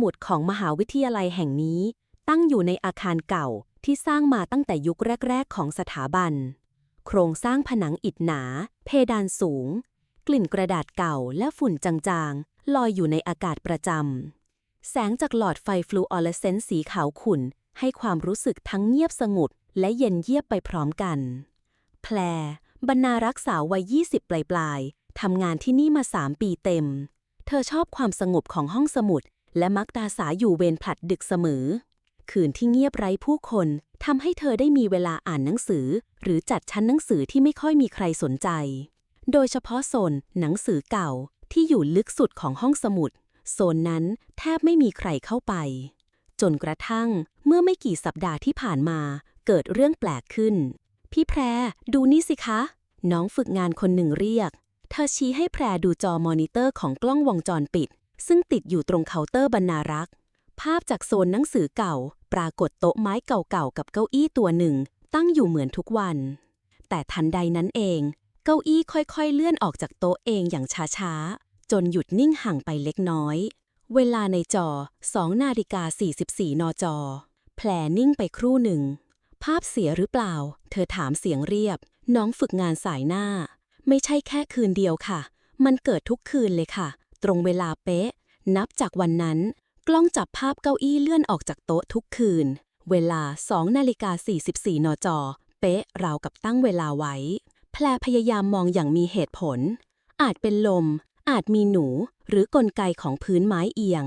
สมุดของมหาวิทยาลัยแห่งนี้ ตั้งอยู่ในอาคารเก่าที่สร้างมาตั้งแต่ยุคแรก ๆ ของสถาบัน โครงสร้างผนังอิฐหนา เพดานสูง กลิ่นกระดาษเก่าและฝุ่นจางๆ ลอยอยู่ในอากาศประจำ แสงจากหลอดไฟฟลูออเรสเซนต์สีขาวขุ่น ให้ความรู้สึกทั้งเงียบสงบและเย็นเยียบไปพร้อมกัน แพรบรรณารักษาวัย 20 ปลายๆทำงานที่นี่มา 3 ปีเต็ม เธอชอบความสงบของห้องสมุด และมักตาสาอยู่เวรผลัดดึกเสมอ คืนที่เงียบไร้ผู้คนทำให้เธอได้มีเวลาอ่านหนังสือ หรือจัดชั้นหนังสือที่ไม่ค่อยมีใครสนใจ โดยเฉพาะโซนหนังสือเก่าที่อยู่ลึกสุดของห้องสมุด โซนนั้นแทบไม่มีใครเข้าไป จนกระทั่งเมื่อไม่กี่สัปดาห์ที่ผ่านมา เกิดเรื่องแปลกขึ้น พี่แพรดูนี่สิคะ น้องฝึกงานคนหนึ่งเรียก เธอชี้ให้แพรดูจอมอนิเตอร์ของกล้องวงจรปิด ซึ่งติดอยู่ตรงเคาน์เตอร์บรรณารักษ์ ภาพจากโซนหนังสือเก่า ปรากฏโต๊ะไม้เก่าๆกับเก้าอี้ตัวหนึ่ง ตั้งอยู่เหมือนทุกวัน แต่ทันใดนั้นเอง เก้าอี้ค่อยๆเลื่อนออกจากโต๊ะเองอย่างช้าๆ จนหยุดนิ่งห่างไปเล็กน้อย เวลาในจอ2นาฬิกา44 นจแผลนิ่งไปครู่หนึ่ง ภาพเสียหรือเปล่า เธอถามเสียงเรียบ น้องฝึกงานสายหน้า ไม่ใช่แค่คืนเดียวค่ะ มันเกิดทุกคืนเลยค่ะ ตรงเวลาเป๊ะ นับจากวันนั้น กล้องจับภาพเก้าอี้เลื่อนออกจากโต๊ะทุกคืน เวลา2นาฬิกา44นจเป๊ะราวกับตั้งเวลาไว้ แพรพยายามมองอย่างมีเหตุผล อาจเป็นลม อาจมีหนู หรือกลไกของพื้นไม้เอียง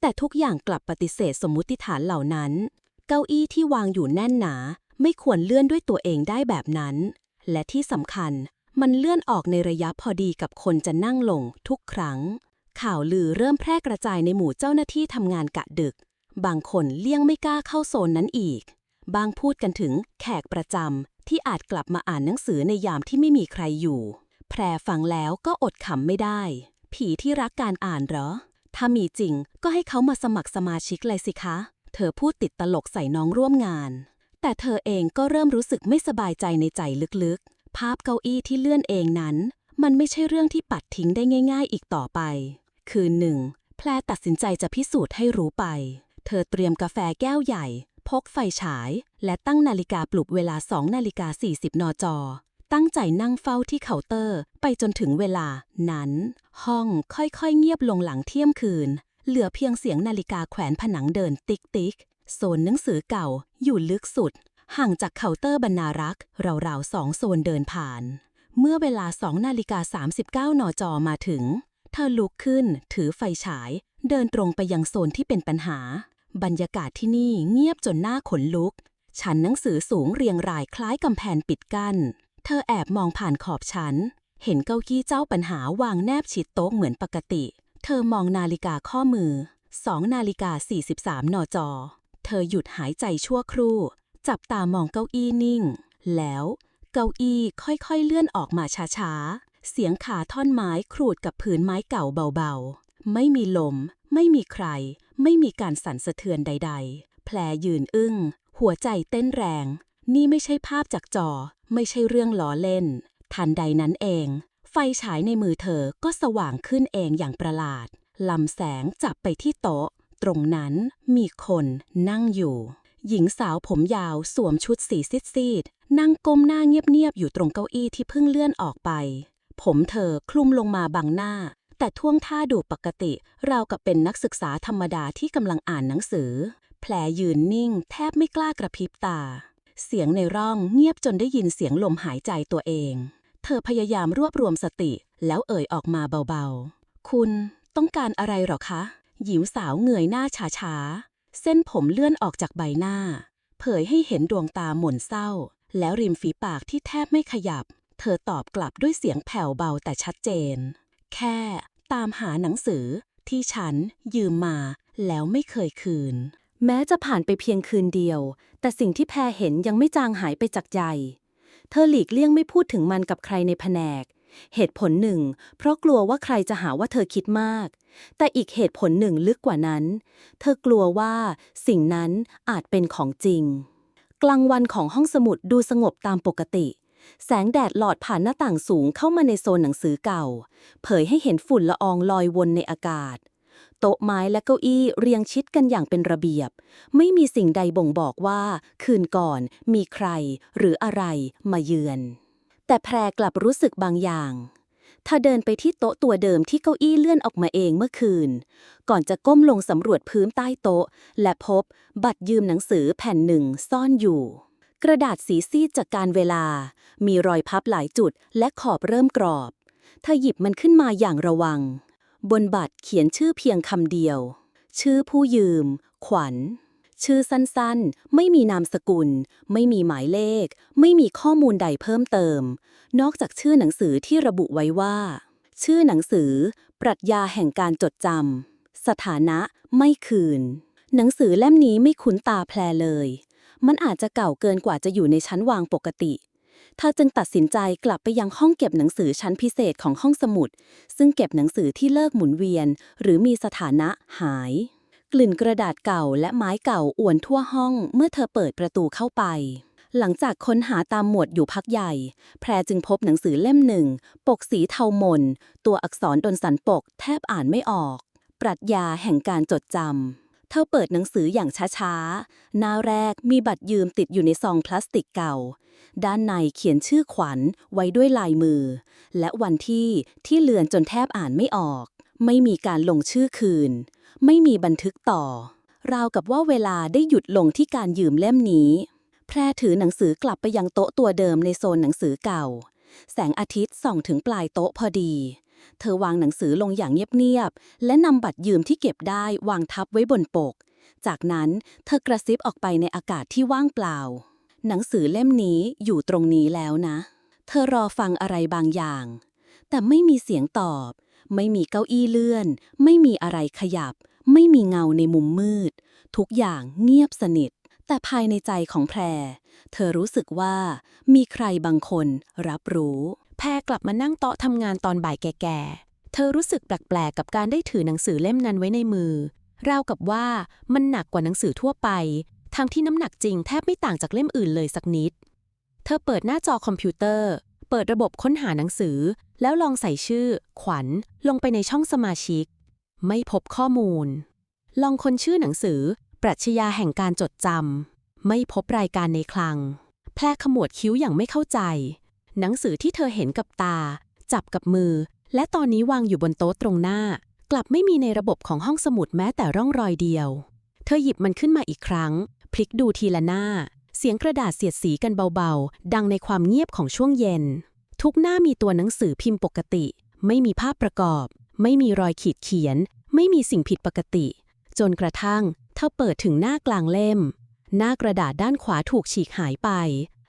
แต่ทุกอย่างกลับปฏิเสธสมมุติฐานเหล่านั้น เก้าอี้ที่วางอยู่แน่นหนา ไม่ควรเลื่อนด้วยตัวเองได้แบบนั้น และที่สำคัญ มันเลื่อนออกในระยะพอดีกับคนจะนั่งลงทุกครั้ง ข่าวลือเริ่มแพร่กระจายในหมู่เจ้าหน้าที่ทำงานกะดึก บางคนเลี่ยงไม่กล้าเข้าโซนนั้นอีก บางพูดกันถึงแขกประจำที่อาจกลับมาอ่านหนังสือในยามที่ไม่มีใครอยู่ แพรฟังแล้วก็อดขำไม่ได้ ผีที่รักการอ่านเหรอ ถ้ามีจริงก็ให้เขามาสมัครสมาชิกเลยสิคะ เธอพูดติดตลกใส่น้องร่วมงาน แต่เธอเองก็เริ่มรู้สึกไม่สบายใจในใจลึกๆ ภาพเก้าอี้ที่เลื่อนเองนั้น มันไม่ใช่เรื่องที่ปัดทิ้งได้ง่าย ๆ อีกต่อไป คืนหนึ่ง แพรตัดสินใจจะพิสูจน์ให้รู้ไป เธอเตรียมกาแฟแก้วใหญ่ พกไฟฉาย และตั้งนาฬิกาปลุกเวลา2นาฬิกา40 นจ ตั้งใจนั่งเฝ้าที่เคาน์เตอร์ ไปจนถึงเวลา นั้น ห้องค่อยๆเงียบลงหลังเที่ยงคืน เหลือเพียงเสียงนาฬิกาแขวนผนังเดินติ๊กติ๊กโซนหนังสือเก่าอยู่ลึกสุด ห่างจากเคาน์เตอร์บรรณารักษ์ราวๆสองโซนเดินผ่าน เมื่อเวลา2นาฬิกา39นจมาถึง เธอลุกขึ้น ถือไฟฉาย เดินตรงไปยังโซนที่เป็นปัญหา บรรยากาศที่นี่เงียบจนหน้าขนลุก ชั้นหนังสือสูงเรียงรายคล้ายกำแพงปิดกั้น เธอแอบมองผ่านขอบชั้น เห็นเก้าอี้เจ้าปัญหาวางแนบชิดโต๊ะเหมือนปกติ เธอมองนาฬิกาข้อมือ2นาฬิกา43นจเธอหยุดหายใจชั่วครู่ จับตามองเก้าอี้นิ่ง แล้วเก้าอี้ค่อยๆเลื่อนออกมาช้าๆ เสียงขาท่อนไม้ครูดกับผืนไม้เก่าเบาๆ ไม่มีลม ไม่มีใคร ไม่มีการสั่นสะเทือนใด ๆ แผลยืนอึ้ง หัวใจเต้นแรง นี่ไม่ใช่ภาพจากจอ ไม่ใช่เรื่องล้อเล่น ทันใดนั้นเอง ไฟฉายในมือเธอก็สว่างขึ้นเองอย่างประหลาดลำแสงจับไปที่โต๊ะ ตรงนั้นมีคนนั่งอยู่ หญิงสาวผมยาวสวมชุดสีซีดๆนั่งก้มหน้าเงียบๆอยู่ตรงเก้าอี้ที่เพิ่งเลื่อนออกไป ผมเธอคลุมลงมาบังหน้า แต่ท่วงท่าดูปกติ ราวกับเป็นนักศึกษาธรรมดาที่กำลังอ่านหนังสือ แผลยืนนิ่ง แทบไม่กล้ากระพริบตา เสียงในร่องเงียบจนได้ยินเสียงลมหายใจตัวเอง เธอพยายามรวบรวมสติ แล้วเอ่ยออกมาเบาๆ คุณต้องการอะไรหรอคะหญิงสาวเงยหน้าช้า เส้นผมเลื่อนออกจากใบหน้า เผยให้เห็นดวงตาหม่นเศร้า แล้วริมฝีปากที่แทบไม่ขยับ เธอตอบกลับด้วยเสียงแผ่วเบาแต่ชัดเจน แค่ตามหาหนังสือที่ฉันยืมมาแล้วไม่เคยคืน แม้จะผ่านไปเพียงคืนเดียว แต่สิ่งที่แพรเห็นยังไม่จางหายไปจากใจ เธอหลีกเลี่ยงไม่พูดถึงมันกับใครในแผนก เหตุผลหนึ่ง เพราะกลัวว่าใครจะหาว่าเธอคิดมาก แต่อีกเหตุผลหนึ่งลึกกว่านั้น เธอกลัวว่าสิ่งนั้นอาจเป็นของจริง กลางวันของห้องสมุดดูสงบตามปกติ แสงแดดหลอดผ่านหน้าต่างสูงเข้ามาในโซนหนังสือเก่า เผยให้เห็นฝุ่นละอองลอยวนในอากาศโต๊ะไม้และเก้าอี้เรียงชิดกันอย่างเป็นระเบียบ ไม่มีสิ่งใดบ่งบอกว่า คืนก่อนมีใครหรืออะไรมาเยือน แต่แพรกลับรู้สึกบางอย่างเธอเดินไปที่โต๊ะตัวเดิมที่เก้าอี้เลื่อนออกมาเองเมื่อคืน ก่อนจะก้มลงสำรวจพื้นใต้โต๊ะ และพบบัตรยืมหนังสือแผ่นหนึ่งซ่อนอยู่ กระดาษสีซีดจากการเวลา มีรอยพับหลายจุดและขอบเริ่มกรอบ เธอหยิบมันขึ้นมาอย่างระวัง บนบัตรเขียนชื่อเพียงคำเดียว ชื่อผู้ยืม ขวัญ ชื่อสั้นๆ ไม่มีนามสกุล ไม่มีหมายเลข ไม่มีข้อมูลใดเพิ่มเติม นอกจากชื่อหนังสือที่ระบุไว้ว่า ชื่อหนังสือ ปรัชญาแห่งการจดจำสถานะไม่คืน หนังสือเล่มนี้ไม่คุ้นตาแพรเลย มันอาจจะเก่าเกินกว่าจะอยู่ในชั้นวางปกติเธอจึงตัดสินใจกลับไปยังห้องเก็บหนังสือชั้นพิเศษของห้องสมุด ซึ่งเก็บหนังสือที่เลิกหมุนเวียน หรือมีสถานะหาย ลิ่นกระดาษเก่าและไม้เก่าอวนทั่วห้องเมื่อเธอเปิดประตูเข้าไป หลังจากค้นหาตามหมวดอยู่พักใหญ่ แพรจึงพบหนังสือเล่มหนึ่ง ปกสีเทาหมน ตัวอักษรดนสันปกแทบอ่านไม่ออก ปรัชญาแห่งการจดจำเธอเปิดหนังสืออย่างช้าๆ หน้าแรกมีบัตรยืมติดอยู่ในซองพลาสติกเก่า ด้านในเขียนชื่อขวัญไว้ด้วยลายมือ และวันที่ที่เลือนจนแทบอ่านไม่ออกไม่มีการลงชื่อคืน ไม่มีบันทึกต่อ ราวกับว่าเวลาได้หยุดลงที่การยืมเล่มนี้ แพรถือหนังสือกลับไปยังโต๊ะตัวเดิมในโซนหนังสือเก่า แสงอาทิตย์ส่องถึงปลายโต๊ะพอดี เธอวางหนังสือลงอย่างเงียบๆ และนำบัตรยืมที่เก็บได้วางทับไว้บนปก จากนั้นเธอกระซิบออกไปในอากาศที่ว่างเปล่า หนังสือเล่มนี้อยู่ตรงนี้แล้วนะ เธอรอฟังอะไรบางอย่าง แต่ไม่มีเสียงตอบ ไม่มีเก้าอี้เลื่อน ไม่มีอะไรขยับ ไม่มีเงาในมุมมืด ทุกอย่างเงียบสนิท แต่ภายในใจของแพร เธอรู้สึกว่ามีใครบางคนรับรู้ แพรกลับมานั่งโต๊ะทำงานตอนบ่ายแก่ๆ เธอรู้สึกแปลกๆ กับการได้ถือหนังสือเล่มนั้นไว้ในมือ ราวกับว่ามันหนักกว่าหนังสือทั่วไป ทั้งที่น้ำหนักจริงแทบไม่ต่างจากเล่มอื่นเลยสักนิด เธอเปิดหน้าจอคอมพิวเตอร์ เปิดระบบค้นหาหนังสือ แล้วลองใส่ชื่อ ขวัญ ลงไปในช่องสมาชิก ไม่พบข้อมูล ลองค้นชื่อหนังสือ ปรัชญาแห่งการจดจำไม่พบรายการในคลัง แพรขมวดคิ้วอย่างไม่เข้าใจ หนังสือที่เธอเห็นกับตา จับกับมือ และตอนนี้วางอยู่บนโต๊ะตรงหน้า กลับไม่มีในระบบของห้องสมุดแม้แต่ร่องรอยเดียว เธอหยิบมันขึ้นมาอีกครั้ง พลิกดูทีละหน้า เสียงกระดาษเสียดสีกันเบาๆ ดังในความเงียบของช่วงเย็น ทุกหน้ามีตัวหนังสือพิมพ์ปกติ ไม่มีภาพประกอบ ไม่มีรอยขีดเขียน ไม่มีสิ่งผิดปกติ จนกระทั่งเธอเปิดถึงหน้ากลางเล่ม หน้ากระดาษด้านขวาถูกฉีกหายไป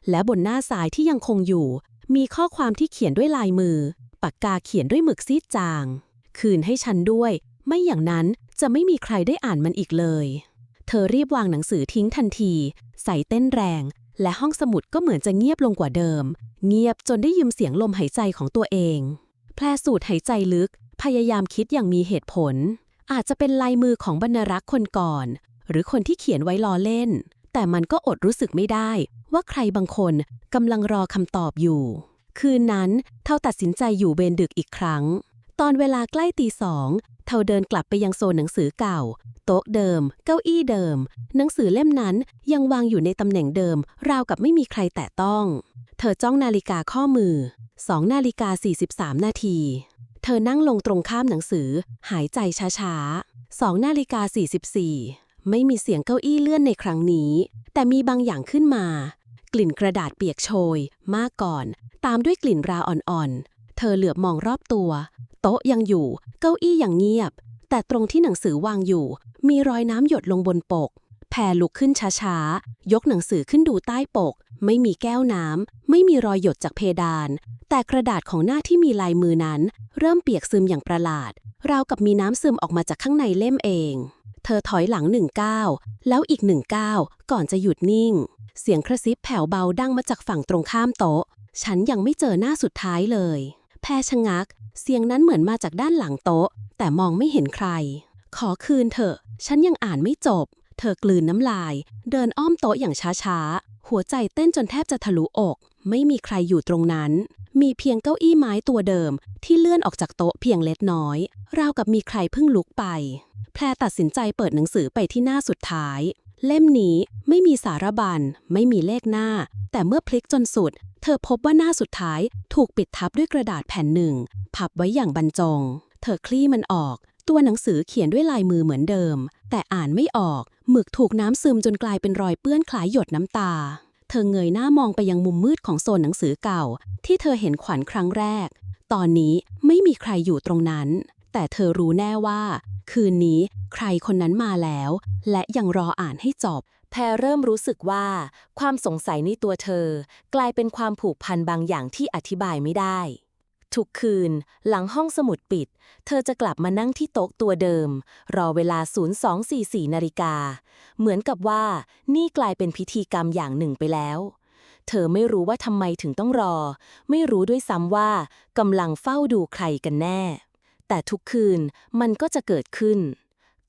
และบนหน้าซ้ายที่ยังคงอยู่ มีข้อความที่เขียนด้วยลายมือ ปากกาเขียนด้วยหมึกซีดจาง คืนให้ฉันด้วย ไม่อย่างนั้นจะไม่มีใครได้อ่านมันอีกเลย เธอรีบวางหนังสือทิ้งทันที ใส่เต้นแรง และห้องสมุดก็เหมือนจะเงียบลงกว่าเดิม เงียบจนได้ยินเสียงลมหายใจของตัวเอง แพรสูดหายใจลึก พยายามคิดอย่างมีเหตุผล อาจจะเป็นลายมือของบรรณรักษ์คนก่อน หรือคนที่เขียนไว้ล้อเล่น แต่มันก็อดรู้สึกไม่ได้ว่าใครบางคนกำลังรอคำตอบอยู่ คืนนั้นเท่าตัดสินใจอยู่เบนดึกอีกครั้ง ตอนเวลาใกล้ตีสองเท่าเดินกลับไปยังโซนหนังสือเก่า โต๊ะเดิม เก้าอี้เดิม หนังสือเล่มนั้นยังวางอยู่ในตำแหน่งเดิม ราวกับไม่มีใครแตะต้อง เธอจ้องนาฬิกาข้อมือ2นาฬิกา43นาที เธอนั่งลงตรงข้ามหนังสือ หายใจช้าๆ2นาฬิกา44ไม่มีเสียงเก้าอี้เลื่อนในครั้งนี้ แต่มีบางอย่างขึ้นมา กลิ่นกระดาษเปียกโชย มากก่อน ตามด้วยกลิ่นราอ่อนๆ เธอเหลือบมองรอบตัว โต๊ะยังอยู่ เก้าอี้ยังเงียบ แต่ตรงที่หนังสือวางอยู่ มีรอยน้ำหยดลงบนปก แพรลุกขึ้นช้าๆ ยกหนังสือขึ้นดูใต้ปก ไม่มีแก้วน้ำ ไม่มีรอยหยดจากเพดาน แต่กระดาษของหน้าที่มีลายมือนั้น เริ่มเปียกซึมอย่างประหลาด ราวกับมีน้ำซึมออกมาจากข้างในเล่มเอง เธอถอยหลังหนึ่งก้าวแล้วอีกหนึ่งก้าวก่อนจะหยุดนิ่ง เสียงกระซิบแผ่วเบาดังมาจากฝั่งตรงข้ามโต๊ะฉันยังไม่เจอหน้าสุดท้ายเลย พรชะงัก เสียงนั้นเหมือนมาจากด้านหลังโต๊ะ แต่มองไม่เห็นใคร ขอคืนเถอะ ฉันยังอ่านไม่จบ เธอกลืนน้ำลาย เดินอ้อมโต๊ะอย่างช้าๆ หัวใจเต้นจนแทบจะทะลุอก ไม่มีใครอยู่ตรงนั้นมมีเพียงเก้าอี้ไม้ตัวเดิม ที่เลื่อนออกจากโต๊ะเพียงเล็กน้อย ราวกับมีใครเพิ่งลุกไป แพรตัดสินใจเปิดหนังสือไปที่หน้าสุดท้าย เล่มนี้ไม่มีสารบัญไม่มีเลขหน้า แต่เมื่อพลิกจนสุด เธอพบว่าหน้าสุดท้ายถูกปิดทับด้วยกระดาษแผ่นหนึ่ง พับไว้อย่างบรรจง เธอคลี่มันออก ตัวหนังสือเขียนด้วยลายมือเหมือนเดิม แต่อ่านไม่ออก หมึกถูกน้ำซึมจนกลายเป็นรอยเปื้อนคล้ายหยดน้ำตา เธอเงยหน้ามองไปยังมุมมืดของโซนหนังสือเก่า ที่เธอเห็นขวัญครั้งแรก ตอนนี้ไม่มีใครอยู่ตรงนั้น แต่เธอรู้แน่ว่า คืนนี้ใครคนนั้นมาแล้ว และยังรออ่านให้จบ แพรเริ่มรู้สึกว่า ความสงสัยในตัวเธอ กลายเป็นความผูกพันบางอย่างที่อธิบายไม่ได้ทุกคืน หลังห้องสมุดปิด เธอจะกลับมานั่งที่โต๊ะตัวเดิม รอเวลา 0244 นาฬิกา เหมือนกับว่านี่กลายเป็นพิธีกรรมอย่างหนึ่งไปแล้ว เธอไม่รู้ว่าทำไมถึงต้องรอ ไม่รู้ด้วยซ้ำว่ากำลังเฝ้าดูใครกันแน่ แต่ทุกคืนมันก็จะเกิดขึ้น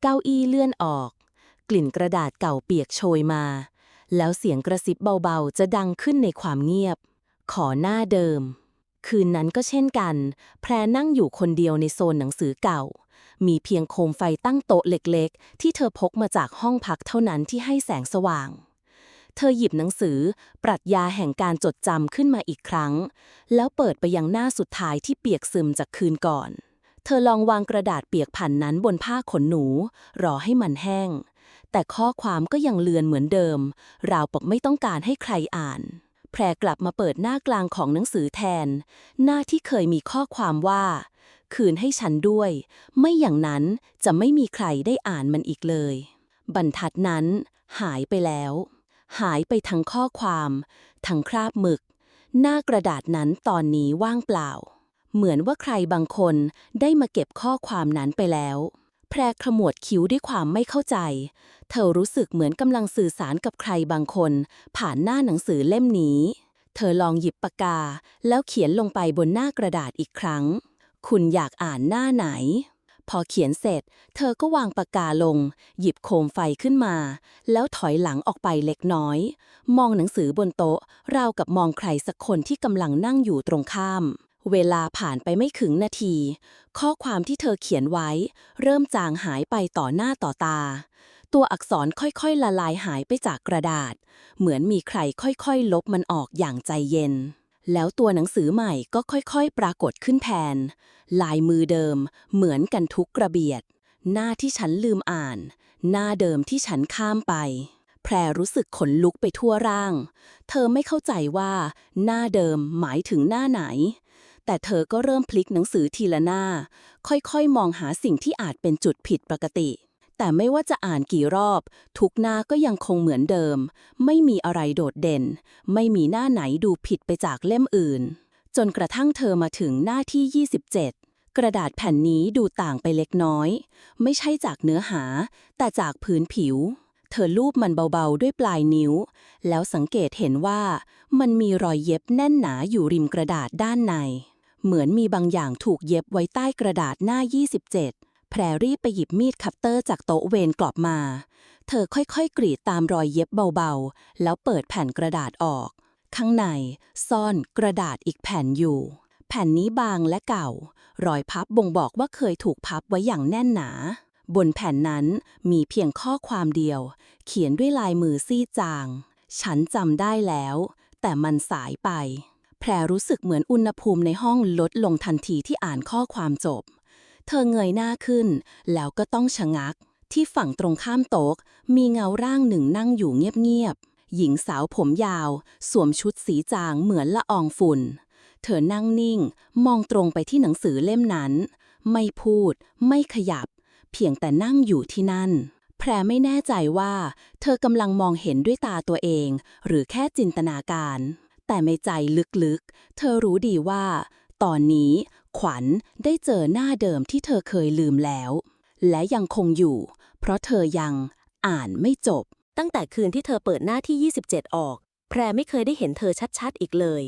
เก้าอี้เลื่อนออก กลิ่นกระดาษเก่าเปียกโชยมา แล้วเสียงกระซิบเบาๆ จะดังขึ้นในความเงียบ ขอหน้าเดิม คืนนั้นก็เช่นกัน แพรนั่งอยู่คนเดียวในโซนหนังสือเก่า มีเพียงโคมไฟตั้งโต๊ะเล็กๆ ที่เธอพกมาจากห้องพักเท่านั้นที่ให้แสงสว่างเธอหยิบหนังสือ ปรัชญาแห่งการจดจำขึ้นมาอีกครั้ง แล้วเปิดไปยังหน้าสุดท้ายที่เปียกซึมจากคืนก่อน เธอลองวางกระดาษเปียกผันนั้นบนผ้าขนหนู รอให้มันแห้ง แต่ข้อความก็ยังเลือนเหมือนเดิม ราวกับไม่ต้องการให้ใครอ่าน แพรกลับมาเปิดหน้ากลางของหนังสือแทน หน้าที่เคยมีข้อความว่า คืนให้ฉันด้วย ไม่อย่างนั้นจะไม่มีใครได้อ่านมันอีกเลย บรรทัดนั้น หายไปแล้ว หายไปทั้งข้อความ ทั้งคราบหมึก หน้ากระดาษนั้นตอนนี้ว่างเปล่า เหมือนว่าใครบางคนได้มาเก็บข้อความนั้นไปแล้ว แพรขมวดคิ้วด้วยความไม่เข้าใจ เธอรู้สึกเหมือนกำลังสื่อสารกับใครบางคน ผ่านหน้าหนังสือเล่มนี้ เธอลองหยิบปากกา แล้วเขียนลงไปบนหน้ากระดาษอีกครั้ง คุณอยากอ่านหน้าไหน พอเขียนเสร็จ เธอก็วางปากกาลง หยิบโคมไฟขึ้นมา แล้วถอยหลังออกไปเล็กน้อย มองหนังสือบนโต๊ะราวกับมองใครสักคนที่กำลังนั่งอยู่ตรงข้าม เวลาผ่านไปไม่ถึงนาที ข้อความที่เธอเขียนไว้ เริ่มจางหายไปต่อหน้าต่อตา ตัวอักษรค่อยๆ ละลายหายไปจากกระดาษ เหมือนมีใครค่อยๆ ลบมันออกอย่างใจเย็น แล้วตัวหนังสือใหม่ก็ค่อยๆ ปรากฏขึ้นแทนลายมือเดิม เหมือนกันทุกกระเบียด หน้าที่ฉันลืมอ่าน หน้าเดิมที่ฉันข้ามไปแพรรู้สึกขนลุกไปทั่วร่าง เธอไม่เข้าใจว่า หน้าเดิมหมายถึงหน้าไหน แต่เธอก็เริ่มพลิกหนังสือทีละหน้า ค่อยๆ มองหาสิ่งที่อาจเป็นจุดผิดปกติ แต่ไม่ว่าจะอ่านกี่รอบ ทุกหน้าก็ยังคงเหมือนเดิม ไม่มีอะไรโดดเด่น ไม่มีหน้าไหนดูผิดไปจากเล่มอื่น จนกระทั่งเธอมาถึงหน้าที่ 27 กระดาษแผ่นนี้ดูต่างไปเล็กน้อย ไม่ใช่จากเนื้อหา แต่จากพื้นผิวเธอลูบมันเบาๆ ด้วยปลายนิ้ว แล้วสังเกตเห็นว่ามันมีรอยเย็บแน่นหนาอยู่ริมกระดาษด้านใน เหมือนมีบางอย่างถูกเย็บไว้ใต้กระดาษหน้า 27 แพรรีบไปหยิบมีดคัตเตอร์จากโต๊ะเวนกลับมา เธอค่อยๆ กรีดตามรอยเย็บเบาๆ แล้วเปิดแผ่นกระดาษออก ข้างใน ซ่อนกระดาษอีกแผ่นอยู่ แผ่นนี้บางและเก่า รอยพับบ่งบอกว่าเคยถูกพับไว้อย่างแน่นหนา บนแผ่นนั้นมีเพียงข้อความเดียว เขียนด้วยลายมือซีดจาง ฉันจำได้แล้ว แต่มันสายไป แพรรู้สึกเหมือนอุณหภูมิในห้องลดลงทันทีที่อ่านข้อความจบ เธอเงยหน้าขึ้น แล้วก็ต้องชะงัก ที่ฝั่งตรงข้ามโต๊ะมีเงาร่างหนึ่งนั่งอยู่เงียบๆ หญิงสาวผมยาว สวมชุดสีจางเหมือนละอองฝุ่น เธอนั่งนิ่ง มองตรงไปที่หนังสือเล่มนั้น ไม่พูด ไม่ขยับ เพียงแต่นั่งอยู่ที่นั่นแพรไม่แน่ใจว่า เธอกำลังมองเห็นด้วยตาตัวเอง หรือแค่จินตนาการ แต่ในใจลึกๆ เธอรู้ดีว่า ตอนนี้ขวัญได้เจอหน้าเดิมที่เธอเคยลืมแล้ว และยังคงอยู่ เพราะเธอยังอ่านไม่จบ ตั้งแต่คืนที่เธอเปิดหน้าที่ 27 ออก แพรไม่เคยได้เห็นเธอชัดๆอีกเลย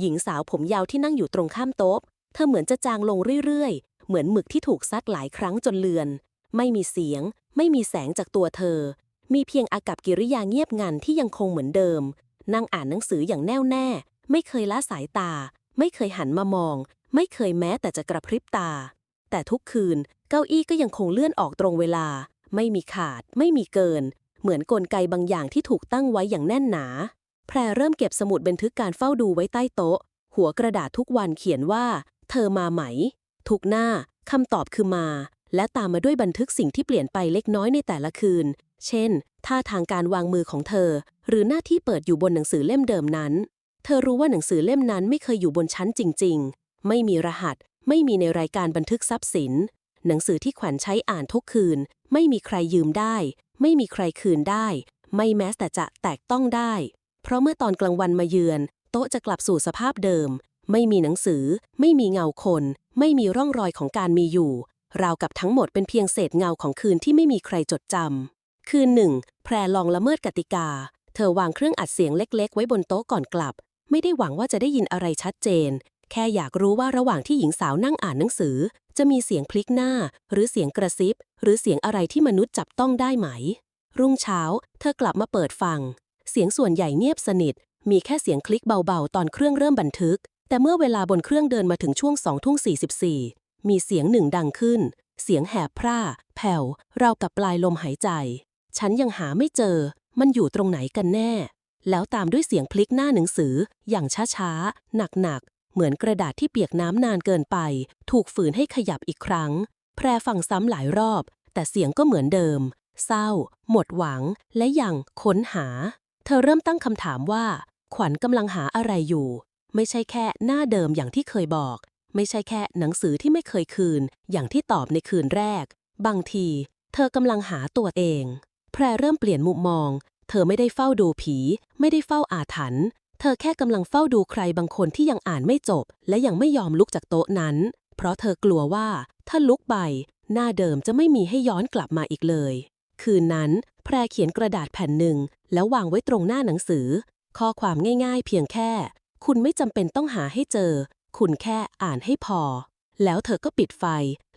หญิงสาวผมยาวที่นั่งอยู่ตรงข้ามโต๊ะ เธอเหมือนจะจางลงเรื่อยๆ เหมือนหมึกที่ถูกซักหลายครั้งจนเลือน ไม่มีเสียง ไม่มีแสงจากตัวเธอ มีเพียงอากับกิริยาเงียบงันที่ยังคงเหมือนเดิม นั่งอ่านหนังสืออย่างแน่วแน่ ไม่เคยละสายตา ไม่เคยหันมามอง ไม่เคยแม้แต่จะกระพริบตา แต่ทุกคืนเก้าอี้ก็ยังคงเลื่อนออกตรงเวลา ไม่มีขาด ไม่มีเกิน เหมือนกลไกบางอย่างที่ถูกตั้งไว้อย่างแน่นหนา แพรเริ่มเก็บสมุดบันทึกการเฝ้าดูไว้ใต้โต๊ะ หัวกระดาษทุกวันเขียนว่า เธอมาไหม ทุกหน้าคำตอบคือมา และตามมาด้วยบันทึกสิ่งที่เปลี่ยนไปเล็กน้อยในแต่ละคืน เช่น ท่าทางการวางมือของเธอ หรือหน้าที่เปิดอยู่บนหนังสือเล่มเดิมนั้น เธอรู้ว่าหนังสือเล่มนั้นไม่เคยอยู่บนชั้นจริง ๆ ไม่มีรหัส ไม่มีในรายการบันทึกทรัพย์สิน หนังสือที่ขวัญใช้อ่านทุกคืน ไม่มีใครยืมได้ ไม่มีใครคืนได้ ไม่แม้แต่จะแตกต้องได้ เพราะเมื่อตอนกลางวันมาเยือน โต๊ะจะกลับสู่สภาพเดิม ไม่มีหนังสือ ไม่มีเงาคน ไม่มีร่องรอยของการมีอยู่ ราวกับทั้งหมดเป็นเพียงเศษเงาของคืนที่ไม่มีใครจดจำ คืนหนึ่ง แพรลองละเมิดกติกา เธอวางเครื่องอัดเสียงเล็ก ๆ ไว้บนโต๊ะก่อนกลับ ไม่ได้หวังว่าจะได้ยินอะไรชัดเจน แค่อยากรู้ว่าระหว่างที่หญิงสาวนั่งอ่านหนังสือ จะมีเสียงพลิกหน้า หรือเสียงกระซิบ หรือเสียงอะไรที่มนุษย์จับต้องได้ไหม รุ่งเช้า เธอกลับมาเปิดฟัง เสียงส่วนใหญ่เงียบสนิท มีแค่เสียงคลิกเบาๆ ตอนเครื่องเริ่มบันทึก แต่เมื่อเวลาบนเครื่องเดินมาถึงช่วง2ทุ่ง44 มีเสียงหนึ่งดังขึ้น เสียงแหบพร่า แผ่วราวกับปลายลมหายใจ ฉันยังหาไม่เจอ มันอยู่ตรงไหนกันแน่ แล้วตามด้วยเสียงพลิกหน้าหนังสือ อย่างช้าๆ หนักๆ เหมือนกระดาษที่เปียกน้ำนานเกินไป ถูกฝืนให้ขยับอีกครั้ง แพรฟังซ้ำหลายรอบ แต่เสียงก็เหมือนเดิม เศร้า หมดหวัง และยังค้นหา เธอเริ่มตั้งคำถามว่า ขวัญกำลังหาอะไรอยู่ ไม่ใช่แค่หน้าเดิมอย่างที่เคยบอก ไม่ใช่แค่หนังสือที่ไม่เคยคืน อย่างที่ตอบในคืนแรก บางที เธอกำลังหาตัวเอง แพรเริ่มเปลี่ยนมุมมอง เธอไม่ได้เฝ้าดูผี ไม่ได้เฝ้าอาถรรพ์เธอแค่กำลังเฝ้าดูใครบางคนที่ยังอ่านไม่จบ และยังไม่ยอมลุกจากโต๊ะนั้น เพราะเธอกลัวว่า ถ้าลุกไปหน้าเดิมจะไม่มีให้ย้อนกลับมาอีกเลย คืนนั้น แพรเขียนกระดาษแผ่นหนึ่ง แล้ววางไว้ตรงหน้าหนังสือ ข้อความง่ายๆ เพียงแค่ คุณไม่จำเป็นต้องหาให้เจอ คุณแค่อ่านให้พอ แล้วเธอก็ปิดไฟ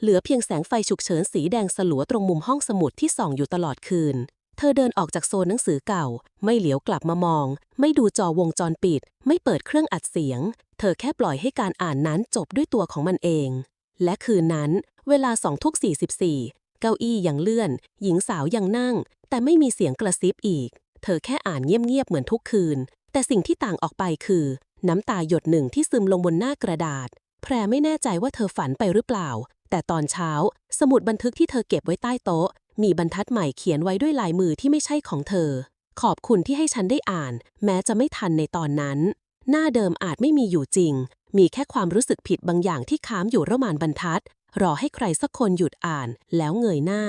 เหลือเพียงแสงไฟฉุกเฉินสีแดงสลัวตรงมุมห้องสมุดที่ส่องอยู่ตลอดคืน เธอเดินออกจากโซนหนังสือเก่า ไม่เหลียวกลับมามอง ไม่ดูจอวงจรปิด ไม่เปิดเครื่องอัดเสียง เธอแค่ปล่อยให้การอ่านนั้นจบด้วยตัวของมันเอง และคืนนั้น เวลาสองทุกสี่สิบสี่เก้าอี้ยังเลื่อน หญิงสาวยังนั่ง แต่ไม่มีเสียงกระซิบอีก เธอแค่อ่านเงียบๆเหมือนทุกคืน แต่สิ่งที่ต่างออกไปคือ น้ำตาหยดหนึ่งที่ซึมลงบนหน้ากระดาษ แพรไม่แน่ใจว่าเธอฝันไปหรือเปล่า แต่ตอนเช้า สมุดบันทึกที่เธอเก็บไว้ใต้โต๊ะ มีบรรทัดใหม่เขียนไว้ด้วยลายมือที่ไม่ใช่ของเธอ ขอบคุณที่ให้ฉันได้อ่าน แม้จะไม่ทันในตอนนั้น หน้าเดิมอาจไม่มีอยู่จริง มีแค่ความรู้สึกผิดบางอย่างที่ค้ามอยู่ระหว่างบรรทัด รอให้ใครสักคนหยุดอ่านแล้วเงยหน้า